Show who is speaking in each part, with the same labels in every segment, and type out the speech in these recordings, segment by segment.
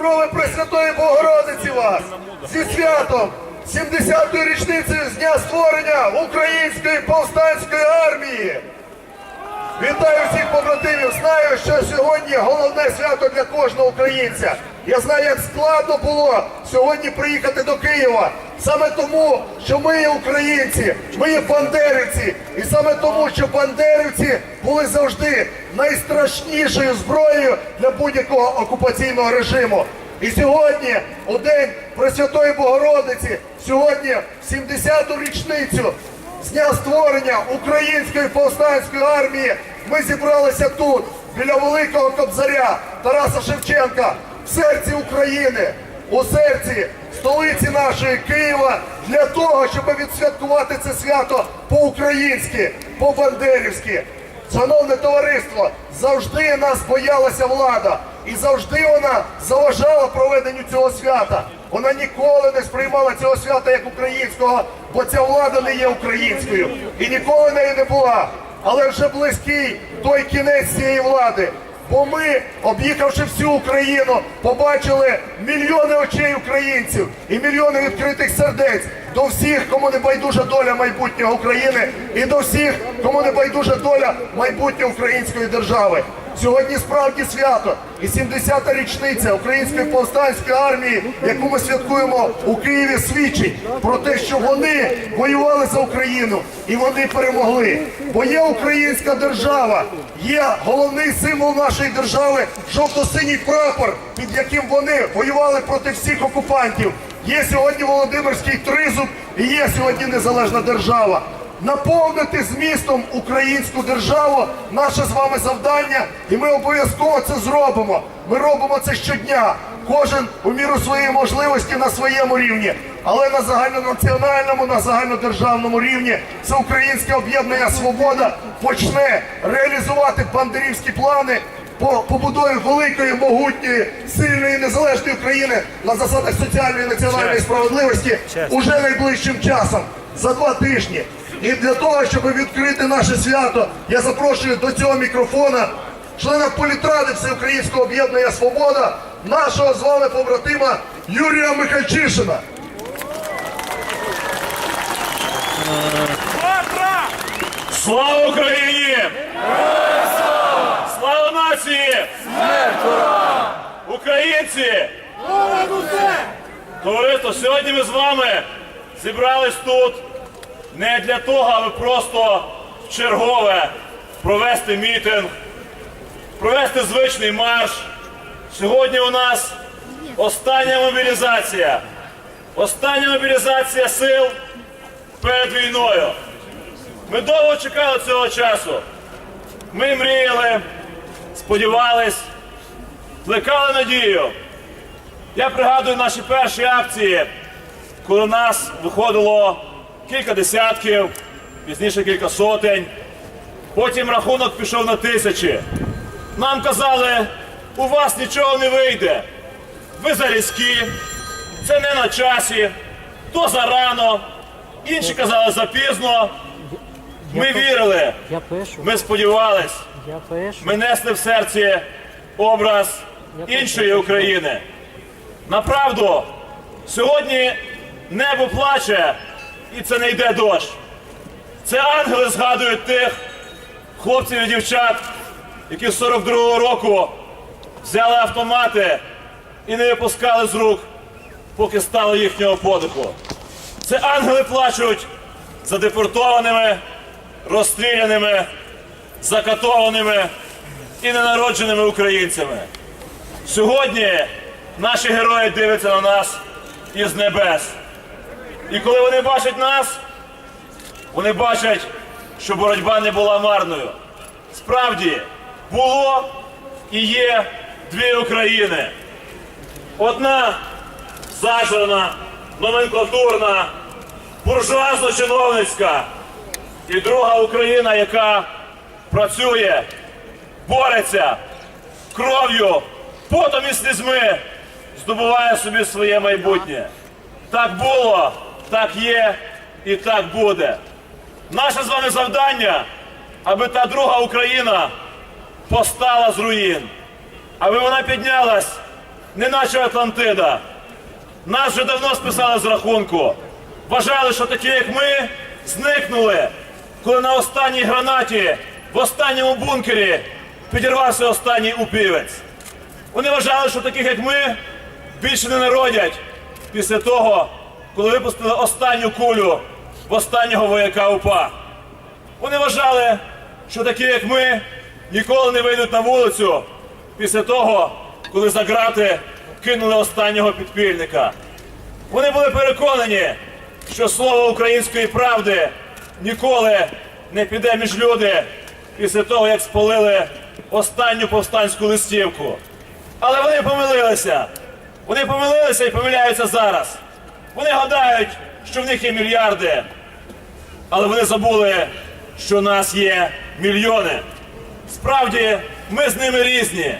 Speaker 1: покрови Пресвятої Богородиці вас зі святом 70-ї річниці з дня створення Української повстанської армії. Вітаю всіх побратимів. Знаю, що сьогодні головне свято для кожного українця. Я знаю, як складно було сьогодні приїхати до Києва. Саме тому, що ми є українці, ми є бандерівці. І саме тому, що бандерівці були завжди найстрашнішою зброєю для будь-якого окупаційного режиму. І сьогодні, у день Пресвятої Богородиці, сьогодні, в 70-ту річницю з дня створення Української повстанської армії ми зібралися тут, біля Великого Кобзаря Тараса Шевченка, серці України, у серці столиці нашої Києва, для того, щоб відсвяткувати це свято по-українськи, по-бандерівськи. Шановне товариство, завжди нас боялася влада, і завжди вона заважала проведенню цього свята. Вона ніколи не сприймала цього свята як українського, бо ця влада не є українською і ніколи нею не була. Але вже близький той кінець цієї влади. Бо ми, об'їхавши всю Україну, побачили мільйони очей українців і мільйони відкритих сердець до всіх, кому не байдужа доля майбутнього України, і до всіх, кому не байдужа доля майбутнього української держави. Сьогодні справді свято і 70-та річниця Української повстанської армії, яку ми святкуємо у Києві, свідчить про те, що вони воювали за Україну і вони перемогли. Бо є українська держава, є головний символ нашої держави жовто-синій прапор, під яким вони воювали проти всіх окупантів. Є сьогодні Володимирський тризуб і є сьогодні незалежна держава. Наповнити змістом українську державу наше з вами завдання, і ми обов'язково це зробимо. Ми робимо це щодня. Кожен у міру своєї можливості на своєму рівні, але на загальнонаціональному, на загальнодержавному рівні це українське об'єднання Свобода почне реалізувати бандерівські плани по побудові великої, могутньої, сильної незалежної України на засадах соціальної і національної справедливості уже найближчим часом за два тижні. І для того, щоб відкрити наше свято, я запрошую до цього мікрофона члена політради Всеукраїнського об'єднання Свобода, нашого з вами побратима Юрія Михальчишина.
Speaker 2: Слава Україні! Слава нації! Українці! Товариство, сьогодні ми з вами зібрались тут не для того, аби просто в чергове провести мітинг, провести звичний марш. Сьогодні у нас остання мобілізація. Остання мобілізація сил перед війною. Ми довго чекали цього часу. Ми мріяли, сподівались, плекали надію. Я пригадую наші перші акції, коли нас виходило кілька десятків, пізніше кілька сотень. Потім рахунок пішов на тисячі. Нам казали, у вас нічого не вийде. Ви зарізкі, це не на часі, то зарано. Інші казали запізно. Ми вірили, ми сподівались, ми несли в серці образ іншої України. Направду, сьогодні небо плаче і це не йде дощ. Це ангели згадують тих хлопців і дівчат, які з 42-го року взяли автомати і не випускали з рук, поки стало їхнього подиху. Це ангели плачуть за депортованими, розстріляними, закатованими і ненародженими українцями. Сьогодні наші герої дивляться на нас із небес. І коли вони бачать нас, вони бачать, що боротьба не була марною. Справді було і є дві України. Одна зажрана, номенклатурна, буржуазно-чиновницька, і друга Україна, яка працює, бореться кров'ю, потом і слізьми, здобуває собі своє майбутнє. Так було, так є і так буде. Наше з вами завдання, аби та друга Україна постала з руїн, аби вона піднялась неначе Атлантида. Нас вже давно списали з рахунку. Вважали, що такі, як ми, зникнули, коли на останній гранаті в останньому бункері підірвався останній упівець. Вони вважали, що таких, як ми, більше не народять після того, коли випустили останню кулю в останнього вояка УПА. Вони вважали, що такі, як ми, ніколи не вийдуть на вулицю після того, коли за грати кинули останнього підпільника. Вони були переконані, що слово української правди ніколи не піде між люди після того, як спалили останню повстанську листівку. Але вони помилилися. Вони помилилися і помиляються зараз. Вони гадають, що в них є мільярди, але вони забули, що у нас є мільйони. Справді, ми з ними різні.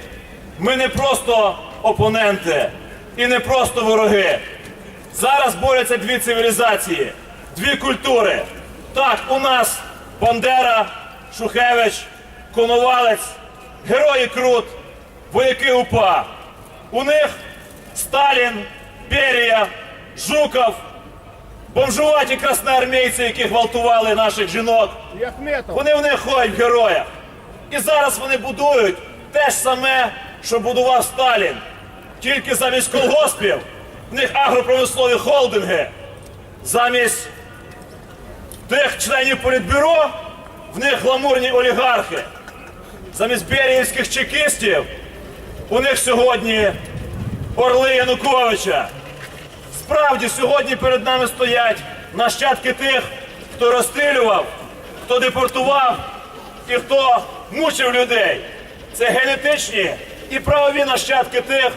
Speaker 2: Ми не просто опоненти і не просто вороги. Зараз борються дві цивілізації, дві культури. Так, у нас Бандера, Шухевич, Коновалець, герої Крут, вояки УПА. У них Сталін, Берія, Жуков, бомжуваті красноармійці, які гвалтували наших жінок. Вони в них ходять в героях. І зараз вони будують те ж саме, що будував Сталін. Тільки замість колгоспів в них агропромислові холдинги. Замість тих членів політбюро в них гламурні олігархи. Замість беріївських чекістів у них сьогодні орли Януковича. Справді сьогодні перед нами стоять нащадки тих, хто розстрілював, хто депортував і хто мучив людей. Це генетичні і правові нащадки тих,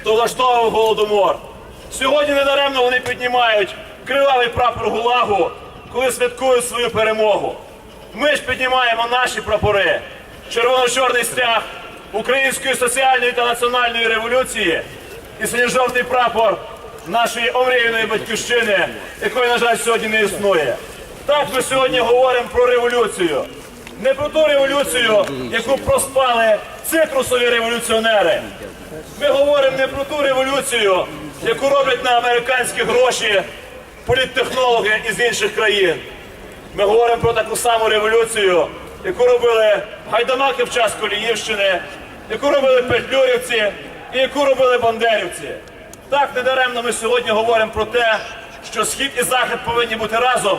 Speaker 2: хто влаштовував голодомор. Сьогодні недаремно вони піднімають кривавий прапор ГУЛАГу, коли святкують свою перемогу. Ми ж піднімаємо наші прапори. Червоно-чорний стяг Української соціальної та національної революції і синьо-жовтий прапор нашої омріяної батьківщини, якої, на жаль, сьогодні не існує. Так ми сьогодні говоримо про революцію. Не про ту революцію, яку проспали цитрусові революціонери. Ми говоримо не про ту революцію, яку роблять на американські гроші політтехнологи із інших країн. Ми говоримо про таку саму революцію, яку робили гайдамаки в час Коліївщини, яку робили петлюрівці і яку робили бандерівці. Так недаремно ми сьогодні говоримо про те, що схід і захід повинні бути разом.